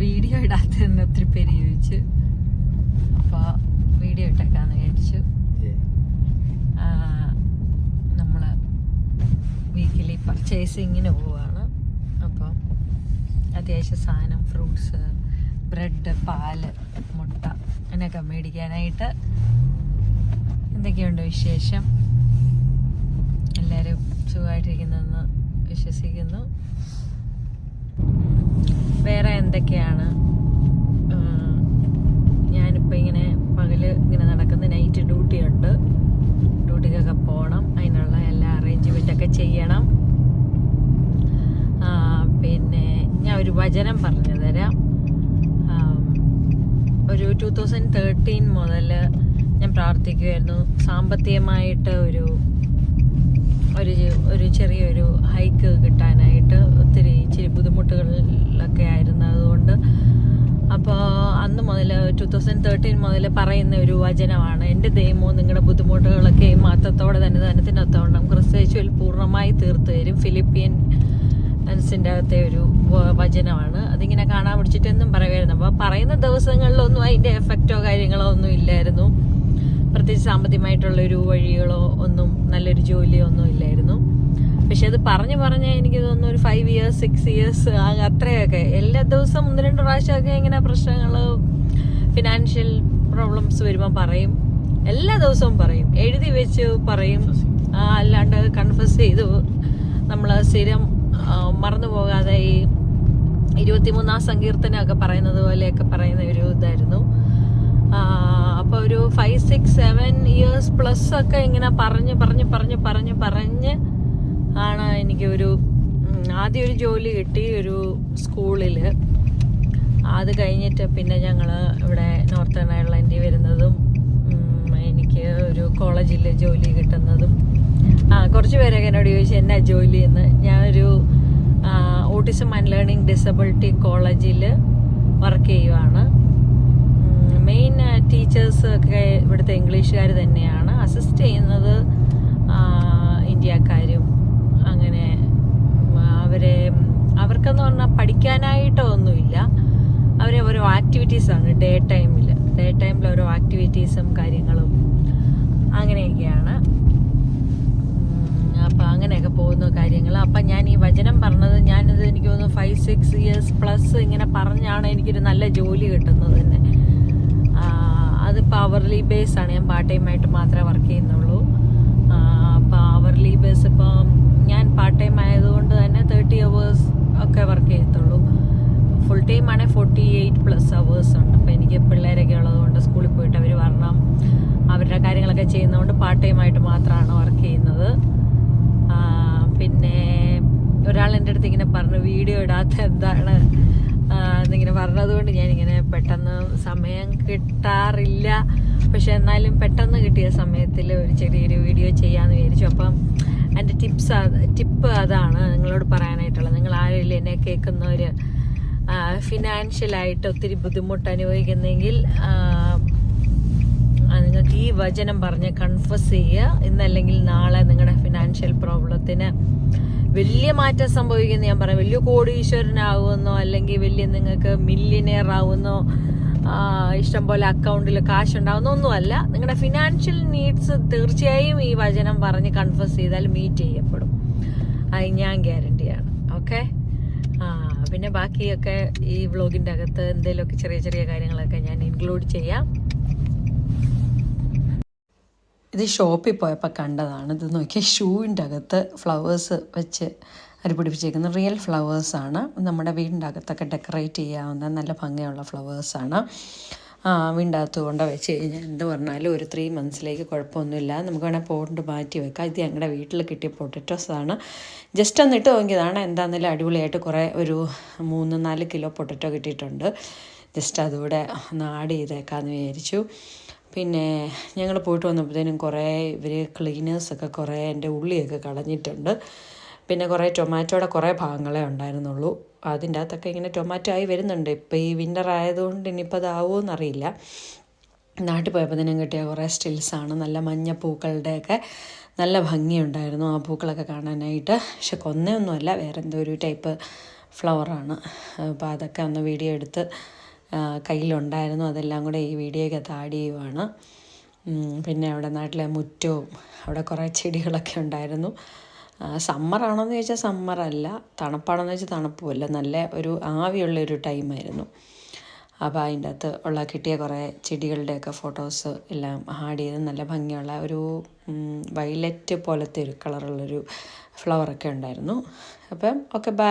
Video ഇടാത്തതെന്ന് ഒത്തിരി പേര് ചോദിച്ചു. അപ്പോൾ വീഡിയോ ഇട്ടേക്കാന്ന് വിചാരിച്ചു. നമ്മൾ വീക്കിലി പർച്ചേസിങ്ങിന് പോവാണ്. അപ്പം അത്യാവശ്യം സാധനം ഫ്രൂട്ട്സ് ബ്രെഡ് പാൽ മുട്ട അങ്ങനെയൊക്കെ മേടിക്കാനായിട്ട് എന്തൊക്കെയുണ്ട് വിശേഷം? എല്ലാവരും സുഖമായിട്ടിരിക്കുന്നതെന്ന് വിശ്വസിക്കുന്നു. വേറെ എന്തൊക്കെയാണ്? ഞാനിപ്പോൾ ഇങ്ങനെ പകൽ ഇങ്ങനെ നടക്കുന്ന നൈറ്റ് ഡ്യൂട്ടി ഉണ്ട്. ഡ്യൂട്ടിക്കൊക്കെ പോകണം അതിനുള്ള എല്ലാ അറേഞ്ച്മെന്റൊക്കെ ചെയ്യണം. പിന്നെ ഞാൻ ഒരു വചനം പറഞ്ഞു തരാം. ഒരു ടു തൗസൻഡ് തേർട്ടീൻ മുതൽ ഞാൻ പ്രാർത്ഥിക്കുമായിരുന്നു സാമ്പത്തികമായിട്ട് ഒരു ഒരു ഒരു ചെറിയൊരു ഹൈക്ക് കിട്ടാനായിട്ട് ഒത്തിരി ഇച്ചിരി ബുദ്ധിമുട്ടുകളിലൊക്കെ മുതൽ ടു തൗസൻഡ് തേർട്ടീൻ മുതൽ പറയുന്ന ഒരു വചനമാണ്. എന്റെ ദൈവമോ നിങ്ങളുടെ ബുദ്ധിമുട്ടുകളൊക്കെ ഈ മാത്തത്തോടെ തന്നെ ധനത്തിനൊത്തോണം ക്രിസ്തേശ്വൽ പൂർണമായി തീർത്തു തരും. ഫിലിപ്പിയൻ മനസ്സിന്റെ അകത്തെ ഒരു വചനമാണ്. അതിങ്ങനെ കാണാൻ പിടിച്ചിട്ടെന്നും പറയുമായിരുന്നു. അപ്പോൾ പറയുന്ന ദിവസങ്ങളിലൊന്നും അതിന്റെ എഫക്റ്റോ കാര്യങ്ങളോ ഒന്നും ഇല്ലായിരുന്നു. പ്രത്യേകിച്ച് സാമ്പത്തികമായിട്ടുള്ള ഒരു വഴികളോ ഒന്നും നല്ലൊരു ജോലിയോ ഒന്നും ഇല്ലായിരുന്നു. പക്ഷെ അത് പറഞ്ഞു പറഞ്ഞ് എനിക്ക് തോന്നുന്നു ഒരു ഫൈവ് ഇയേഴ്സ് സിക്സ് ഇയേഴ്സ് അത്രയൊക്കെ. എല്ലാ ദിവസവും ഒന്ന് രണ്ട് പ്രാവശ്യമൊക്കെ ഇങ്ങനെ പ്രശ്നങ്ങൾ ഫിനാൻഷ്യൽ പ്രോബ്ലംസ് വരുമ്പോൾ പറയും. എല്ലാ ദിവസവും പറയും. എഴുതി വെച്ച് പറയും. അല്ലാണ്ട് കൺഫസ് ചെയ്തു നമ്മൾ സ്ഥിരം മറന്നു പോകാതെ ഈ ഇരുപത്തിമൂന്നാം സങ്കീർത്തനമൊക്കെ പറയുന്നത് പോലെയൊക്കെ പറയുന്ന ഒരു ഇതായിരുന്നു. അപ്പോൾ ഒരു five six seven years plus ഒക്കെ ഇങ്ങനെ പറഞ്ഞ് പറഞ്ഞ് പറഞ്ഞ് പറഞ്ഞ് പറഞ്ഞ് ആണ് എനിക്ക് ഒരു ആദ്യം ഒരു ജോലി കിട്ടി ഒരു സ്കൂളിൽ അത് കഴിഞ്ഞിട്ട് പിന്നെ ഞങ്ങൾ ഇവിടെ നോർത്തേൺ അയർലൻഡിൽ വരുന്നതും എനിക്ക് ഒരു കോളേജിൽ ജോലി കിട്ടുന്നതും ആ കുറച്ച് പേരൊക്കെ എന്നോട് ചോദിച്ചു എന്നാ ജോലി? എന്ന്. ഞാനൊരു ഓട്ടിസം ആൻഡ് ലേണിംഗ് ഡിസബിലിറ്റി കോളേജിൽ വർക്ക് ചെയ്യുവാണ്. മെയിൻ ടീച്ചേഴ്സ് ഒക്കെ ഇവിടുത്തെ ഇംഗ്ലീഷുകാർ തന്നെയാണ്. അസിസ്റ്റ് ചെയ്യുന്നത് ഇന്ത്യക്കാരും അങ്ങനെ അവരെ അവർക്കെന്ന് പറഞ്ഞാൽ പഠിക്കാനായിട്ടോ ഒന്നുമില്ല അവരെ ഓരോ ആക്ടിവിറ്റീസാണ് ഡേ ടൈമിൽ ഡേ ടൈമിൽ ഓരോ ആക്ടിവിറ്റീസും കാര്യങ്ങളും അങ്ങനെയൊക്കെയാണ്. അപ്പം അങ്ങനെയൊക്കെ പോകുന്ന കാര്യങ്ങൾ അപ്പം ഞാൻ ഈ വചനം പറഞ്ഞത് ഞാനിത് എനിക്ക് തോന്നുന്നു ഫൈവ് സിക്സ് ഇയേഴ്സ് പ്ലസ് ഇങ്ങനെ പറഞ്ഞാണ് എനിക്കൊരു നല്ല ജോലി കിട്ടുന്നത് തന്നെ. പവർലി ബേസ് ആണ്. ഞാൻ പാർട്ട് ടൈം ആയിട്ട് മാത്രമേ വർക്ക് ചെയ്യുന്നുള്ളൂ അപ്പോൾ അവർലി ബേസ് ഇപ്പം ഞാൻ പാർട്ട് ടൈം ആയതുകൊണ്ട് തന്നെ തേർട്ടി അവേഴ്സ് ഒക്കെ വർക്ക് ചെയ്യത്തുള്ളൂ ഫുൾ ടൈം ആണെങ്കിൽ ഫോർട്ടി എയ്റ്റ് പ്ലസ് അവേഴ്സ് ഉണ്ട്. അപ്പോൾ എനിക്ക് പിള്ളേരൊക്കെ ഉള്ളതുകൊണ്ട് സ്കൂളിൽ പോയിട്ട് അവർ വരണം. അവരുടെ കാര്യങ്ങളൊക്കെ ചെയ്യുന്നതുകൊണ്ട് പാർട്ട് ടൈം ആയിട്ട് മാത്രമാണ് വർക്ക് ചെയ്യുന്നത്. പിന്നെ ഒരാൾ എന്റെ അടുത്ത് ഇങ്ങനെ പറഞ്ഞു വീഡിയോ ഇടാത്ത എന്താണ്? എന്നിങ്ങനെ പറഞ്ഞതുകൊണ്ട് ഞാനിങ്ങനെ പെട്ടെന്ന് സമയം കിട്ടാറില്ല. പക്ഷെ എന്നാലും പെട്ടെന്ന് കിട്ടിയ സമയത്തിൽ ഒരു ചെറിയൊരു വീഡിയോ ചെയ്യാമെന്ന് വിചാരിച്ചു. അപ്പം എന്റെ ടിപ്സ് ടിപ്പ് അതാണ് നിങ്ങളോട് പറയാനായിട്ടുള്ളത്. നിങ്ങൾ ആരെങ്കിലും എന്നെ കേൾക്കുന്നവർ ഫിനാൻഷ്യലായിട്ട് ഒത്തിരി ബുദ്ധിമുട്ട് അനുഭവിക്കുന്നെങ്കിൽ നിങ്ങൾക്ക് ഈ വചനം പറഞ്ഞ് കൺഫസ് ചെയ്യുക. ഇന്നല്ലെങ്കിൽ നാളെ നിങ്ങളുടെ ഫിനാൻഷ്യൽ പ്രോബ്ലത്തിന് വലിയ മാറ്റം സംഭവിക്കുന്ന ഞാൻ പറയാം. വലിയ കോടീശ്വരനാകുമെന്നോ അല്ലെങ്കിൽ വലിയ നിങ്ങൾക്ക് മില്യനെയർ ഇഷ്ടംപോലെ ഇഷ്ടം പോലെ അക്കൗണ്ടിൽ കാശ് ഉണ്ടാവുന്നോ ഒന്നുമല്ല നിങ്ങളുടെ ഫിനാൻഷ്യൽ നീഡ്സ് തീർച്ചയായും ഈ വചനം പറഞ്ഞ് കൺഫസ് ചെയ്താൽ മീറ്റ് ചെയ്യപ്പെടും. അത് ഞാൻ ഗ്യാരണ്ടിയാണ് ഓക്കെ പിന്നെ ബാക്കിയൊക്കെ ഈ വ്ളോഗിന്റെ അകത്ത് എന്തെങ്കിലുമൊക്കെ ചെറിയ ചെറിയ കാര്യങ്ങളൊക്കെ ഞാൻ ഇൻക്ലൂഡ് ചെയ്യാം. ഇത് ഷോപ്പിൽ പോയപ്പോൾ കണ്ടതാണ്. ഇത് നോക്കിയാൽ ഷൂവിന്റെ അകത്ത് ഫ്ലവേഴ്സ് വെച്ച് അരി പിടിപ്പിച്ചേക്കുന്ന റിയൽ ഫ്ലവേഴ്സാണ് നമ്മുടെ വീടിന്റെ അകത്തൊക്കെ ഡെക്കറേറ്റ് ചെയ്യാവുന്ന നല്ല ഭംഗിയുള്ള ഫ്ലവേഴ്സാണ് അകത്ത് കൊണ്ട് വെച്ച് കഴിഞ്ഞാൽ എന്ത് പറഞ്ഞാലും ഒരു ത്രീ മന്ത്സിലേക്ക് കുഴപ്പമൊന്നുമില്ല. നമുക്ക് വേണേൽ പോണ്ട് മാറ്റി വെക്കാം. ഇത് ഞങ്ങളുടെ വീട്ടിൽ കിട്ടിയ പൊട്ടറ്റോസ് ആണ്. ജസ്റ്റ് ഒന്ന് ഇട്ട് നോക്കിയതാണ്. എന്താണെങ്കിലും അടിപൊളിയായിട്ട് കുറേ ഒരു മൂന്ന് നാല് കിലോ പൊട്ടറ്റോ കിട്ടിയിട്ടുണ്ട്. ജസ്റ്റ് അതുകൂടെ ഒന്ന് ആഡ് ചെയ്തേക്കാമെന്ന് വിചാരിച്ചു. പിന്നെ ഞങ്ങൾ പോയിട്ട് വന്നപ്പോഴത്തേനും കുറേ ഇവർ ക്ലീനേഴ്സൊക്കെ കുറേ എന്റെ ഉള്ളിയൊക്കെ കളഞ്ഞിട്ടുണ്ട്. പിന്നെ കുറേ ടൊമാറ്റോയുടെ കുറേ ഭാഗങ്ങളേ ഉണ്ടായിരുന്നുള്ളൂ. അതിന്റെ അകത്തൊക്കെ ഇങ്ങനെ ടൊമാറ്റോ ആയി വരുന്നുണ്ട്. ഇപ്പോൾ ഈ വിന്റർ ആയതുകൊണ്ട് ഇനിയിപ്പോൾ അതാവുമോ എന്നറിയില്ല നാട്ടിൽ പോയപ്പോൾ തന്നെ കിട്ടിയ കുറേ സ്റ്റിൽസാണ് നല്ല മഞ്ഞ പൂക്കളുടെയൊക്കെ നല്ല ഭംഗിയുണ്ടായിരുന്നു ആ പൂക്കളൊക്കെ കാണാനായിട്ട്. പക്ഷെ കൊന്നയൊന്നുമല്ല വേറെ എന്തോ ഒരു ടൈപ്പ് ഫ്ലവറാണ് അപ്പോൾ അതൊക്കെ ഒന്ന് വീഡിയോ എടുത്ത് കയ്യിലുണ്ടായിരുന്നു. അതെല്ലാം കൂടെ ഈ വീഡിയോയ്ക്കകത്ത് ആഡ് ചെയ്യുവാണ്. പിന്നെ അവിടെ നാട്ടിലെ മുറ്റവും അവിടെ കുറേ ചെടികളൊക്കെ ഉണ്ടായിരുന്നു. സമ്മറാണോയെന്ന് ചോദിച്ചാൽ സമ്മറല്ല. തണുപ്പാണോയെന്ന് ചോദിച്ചാൽ തണുപ്പുമല്ല. നല്ല ഒരു ആവിയുള്ള ഒരു ടൈമായിരുന്നു. അപ്പോൾ അതിന്റെ അകത്ത് ഉള്ള കിട്ടിയ കുറേ ചെടികളുടെയൊക്കെ ഫോട്ടോസ് എല്ലാം ആഡ് ചെയ്ത് നല്ല ഭംഗിയുള്ള ഒരു വയലറ്റ് പോലത്തെ ഒരു കളറുള്ളൊരു ഫ്ലവറൊക്കെ ഉണ്ടായിരുന്നു. അപ്പം ഓക്കെ ബൈ.